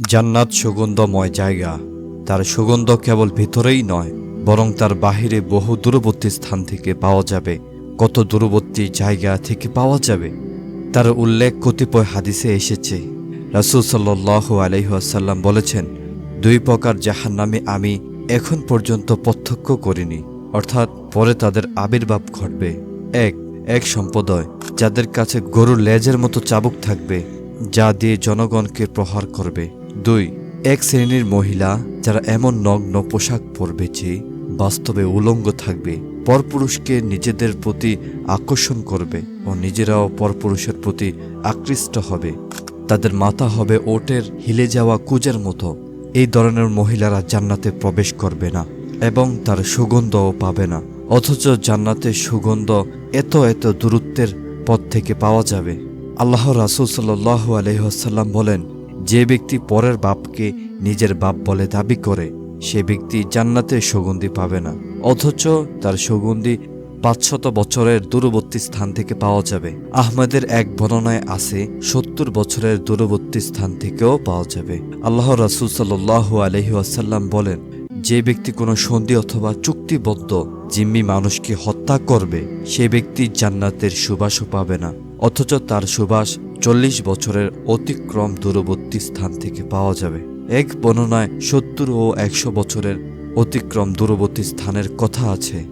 জান্নাত সুগন্ধময় জায়গা। তার সুগন্ধ কেবল ভিতরেই নয়, বরং তার বাহিরে বহু দূরবর্তী স্থান থেকে পাওয়া যাবে। কত দূরবর্তী জায়গা থেকে পাওয়া যাবে? তার উল্লেখ কতিপয় হাদিসে এসেছে। রাসুল সাল্লাহ আলহিহাসাল্লাম বলেছেন, দুই প্রকার জাহান্নামে আমি এখন পর্যন্ত প্রত্যক্ষ করিনি, অর্থাৎ পরে তাদের আবির্ভাব ঘটবে। এক এক সম্প্রদায় যাদের কাছে গরুর লেজের মতো চাবুক থাকবে, যা দিয়ে জনগণকে প্রহার করবে। দুই, এক শ্রেণির মহিলা যারা এমন নগ্ন পোশাক পরবে যে বাস্তবে উলঙ্গ থাকবে, পরপুরুষকে নিজেদের প্রতি আকর্ষণ করবে ও নিজেরাও পরপুরুষের প্রতি আকৃষ্ট হবে। তাদের মাথা হবে ওটের হিলে যাওয়া কুজের মতো। এই ধরনের মহিলারা জান্নাতে প্রবেশ করবে না এবং তার সুগন্ধও পাবে না। অথচ জান্নাতের সুগন্ধ এত এত দূরত্বের পথ থেকে পাওয়া যাবে। আল্লাহ রাসুল সাল্লাহ আলহ্লাম বলেন যে ব্যক্তি পরের বাপকে নিজের বাপ বলে দাবি করে, সে ব্যক্তি জান্নাতের সুগন্ধি পাবে না। অথচ তার সুগন্ধি পাঁচশত বছরের দূরবর্তী স্থান থেকে পাওয়া যাবে। আহমেদের এক বর্ণনায় আছে, সত্তর বছরের দূরবর্তী স্থান থেকেও পাওয়া যাবে। আল্লাহ রাসুল সাল্লাহ আলহি আসাল্লাম বলেন, যে ব্যক্তি কোনো সন্ধি অথবা চুক্তিবদ্ধ জিম্মি মানুষকে হত্যা করবে, সে ব্যক্তি জান্নাতের সুবাসও পাবে না। অথচ তার সুবাস চল্লিশ বছরের অতিক্রম দূরবর্তী স্থান থেকে পাওয়া যাবে। এক বর্ণনায় সত্তর ও একশো বছরের অতিক্রম দূরবর্তী স্থানের কথা আছে।